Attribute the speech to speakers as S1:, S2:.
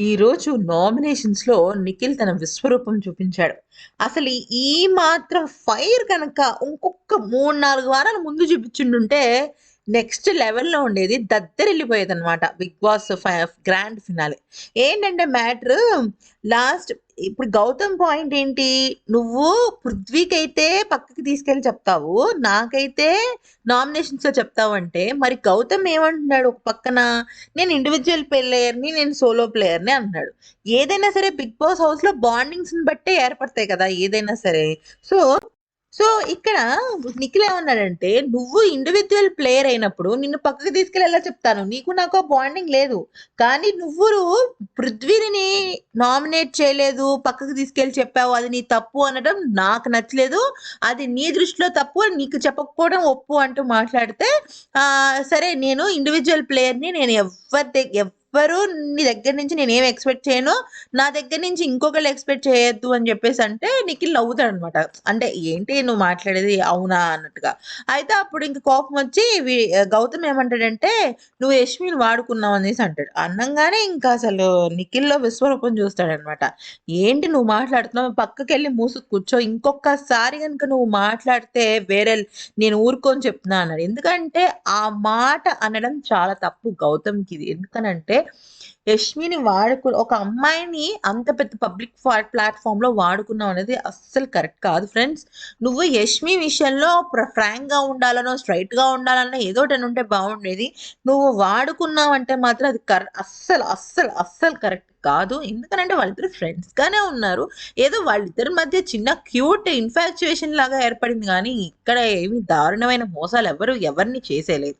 S1: ఈరోజు నామినేషన్స్‌లో నిఖిల్ తన విశ్వరూపం చూపించాడు. అసలు ఈ మాత్రం ఫైర్ కనుక ఇంకొక మూడు నాలుగు వారాల ముందు చూపించుండుంటే నెక్స్ట్ లెవెల్‌లో ఉండేది. దద్దరిల్లిపోయేదనమాట. 'Bigg Boss' five grand finale. ఏంటంటే మ్యాటరు లాస్ట్ ఇప్పుడు గౌతమ్ పాయింట్ ఏంటి? నువ్వు పృథ్వీకైతే పక్కకి తీసుకెళ్ళి చెప్తావు. నాకైతే నామినేషన్స్‌లో చెప్తావంటే, మరి గౌతమ్ ఏమంటున్నాడు ఒక పక్కన? నేను ఇండివిజువల్ ప్లేయర్‌ని, నేను సోలో ప్లేయర్‌ని అంటున్నాడు. ఏదైనా సరే 'బిగ్ బాస్' హౌస్‌లో బాండింగ్స్‌ని బట్టే ఏర్పడతాయి కదా! ఏదైనా సరే. సో, సో ఇక్కడ నిఖిల్ ఏమన్నాడంటే, "నువ్వు ఇండివిజువల్ ప్లేయర్ అయినప్పుడు నిన్ను పక్కకి తీసుకెళ్ళేలా చెప్తాను? నీకు నాకు ఆ బాండింగ్ లేదు. కానీ నువ్వు పృథ్వీని నామినేట్ చేయలేదు. పక్కకి తీసుకెళ్ళి చెప్పావు. అది నీ తప్పు అనడం నాకు నచ్చలేదు. అది నీ దృష్టిలో తప్పు. నీకు చెప్పకపోవడం ఒప్పు" అంటూ మాట్లాడితే సరే నేను ఇండివిజువల్ ప్లేయర్‌ని. నేను ఎవ్వరి దగ్ ఎవ్వరు నీ దగ్గర నుంచి నేనేం ఎక్స్‌పెక్ట్ చేయను. నా దగ్గర నుంచి ఇంకొకళ్ళు ఎక్స్‌పెక్ట్ చేయొద్దు అని చెప్పేసి అంటే నిఖిల్ నవ్వుతాడనమాట. అంటే ఏంటి నువ్వు మాట్లాడేది అవునా అన్నట్టుగా. అయితే అప్పుడు ఇంక కోపం వచ్చి గౌతమ్ ఏమంటాడంటే, "నువ్వు యష్మిని వాడుకున్నావు" అనేసి అంటాడు. అనంగానే ఇంకా అసలు నిఖిల్‌లో విశ్వరూపం చూస్తాడనమాట. "ఏంటి నువ్వు మాట్లాడుతున్నావు? పక్కకి వెళ్ళి మూసుకు కూర్చో. ఇంకొకసారి కనుక నువ్వు మాట్లాడితే వేరే నేను ఊరుకొని చెప్తున్నా" అన్నాడు. ఎందుకంటే ఆ మాట అనడం చాలా తప్పు గౌతమ్కి ఇది ఎందుకనంటే యష్మిని వాడుకు ఒక అమ్మాయిని అంత పెద్ద పబ్లిక్ ప్లాట్ఫామ్లో వాడుకున్నావు అనేది అస్సలు కరెక్ట్ కాదు ఫ్రెండ్స్. నువ్వు యష్మి విషయంలో ప్ర ఫ్రాంక్‌గా ఉండాలనో, స్ట్రెయిట్‌గా ఉండాలనో ఒకటి ఉంటే బాగుండేది. నువ్వు వాడుకున్నావంటే మాత్రం అది కర్ అస్సలు, అస్సలు, అస్సలు కరెక్ట్ కాదు. ఎందుకనంటే వాళ్ళిద్దరు ఫ్రెండ్స్‌గానే ఉన్నారు. ఏదో వాళ్ళిద్దరి మధ్య చిన్న క్యూట్ ఇన్‌ఫాక్చుయేషన్ లాగా ఏర్పడింది కానీ ఇక్కడ ఏమి దారుణమైన మోసాలు ఎవ్వరు ఎవరిని చేసేయలేదు.